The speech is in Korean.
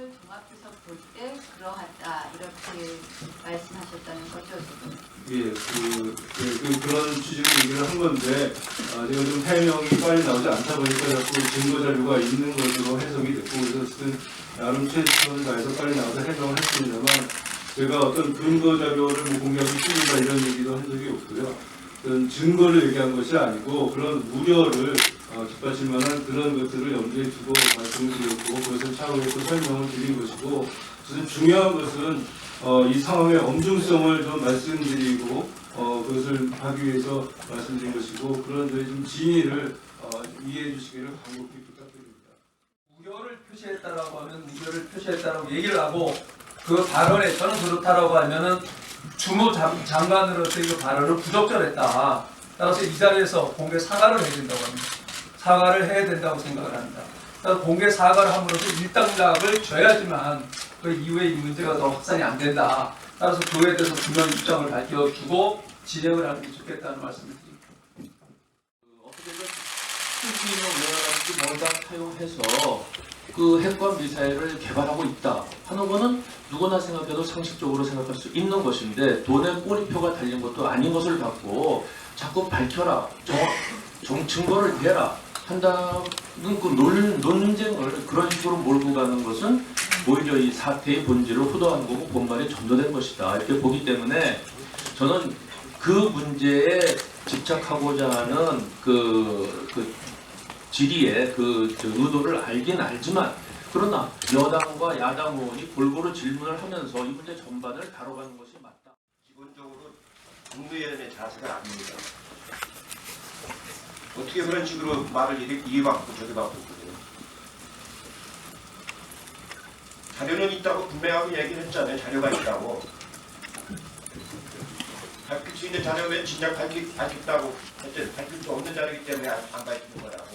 것을 종합해서 볼 때 그러하다 이렇게 말씀하셨다는 거죠 지금. 예, 그, 그, 그, 그런 취지로 얘기를 한 건데, 아, 제가 좀 해명이 빨리 나오지 않다 보니까 자꾸 증거 자료가 있는 것으로 해석이 됐고, 그래서 나름 최선을 다해서 빨리 나와서 해명을 했습니다만, 제가 어떤 근거 자료를 뭐 공개하기 싫다 이런 얘기도 한 적이 없고요. 증거를 얘기한 것이 아니고, 그런 우려를 어, 뒷받칠 만한 그런 것들을 염두에 두고 말씀을 드렸고, 그것을 차후에 또 설명을 드린 것이고, 어쨌든 중요한 것은 어, 이 상황의 엄중성을 좀 말씀드리고 어, 그것을 하기 위해서 말씀드린 것이고 그런 저희 좀 진위를 어, 이해해 주시기를 간곡히 부탁드립니다. 우려를 표시했다라고 하면 우려를 표시했다라고 얘기를 하고 그 발언에 저는 그렇다라고 하면은 주무 장, 장관으로서 이 발언을 부적절했다. 따라서 이 자리에서 공개 사과를 해야 된다고 합니다. 사과를 해야 된다고 생각을 합니다. 따라서 공개 사과를 함으로써 일당락을 줘야지만 그 이후에 이 문제가 더 확산이 안 된다. 따라서 그에 대해서 분명 입장을 밝혀주고 진행을 하는 게 좋겠다는 말씀을 드립니다. 어떻게든 푸틴을 뭐다 사용해서 그 핵과 미사일을 개발하고 있다 하는 거는 누구나 생각해도 상식적으로 생각할 수 있는 것인데 돈에 꼬리표가 달린 것도 아닌 것을 갖고 자꾸 밝혀라 정, 정 증거를 대라 한다는 그 논, 논쟁을 그런 식으로 몰고 가는 것은 오히려 이 사태의 본질을 호도한 거고 본말이 전도된 것이다 이렇게 보기 때문에 저는 그 문제에 집착하고자 하는 그, 그 질의의 그, 저 의도를 알긴 알지만 그러나 여당과 야당 의원이 골고루 질문을 하면서 이 문제 전반을 다뤄가는 것이 맞다. 기본적으로 국무위원의 자세가 아닙니다. 어떻게 그런 식으로 말을 이리, 이리 받고 저리 받고 그래요. 자료는 있다고 분명하게 얘기를 했잖아요. 자료가 있다고. 밝힐 수 있는 자료면 진작 밝히, 밝혔다고 했죠. 밝힐 수 없는 자료이기 때문에 안, 안 밝히는 거라고.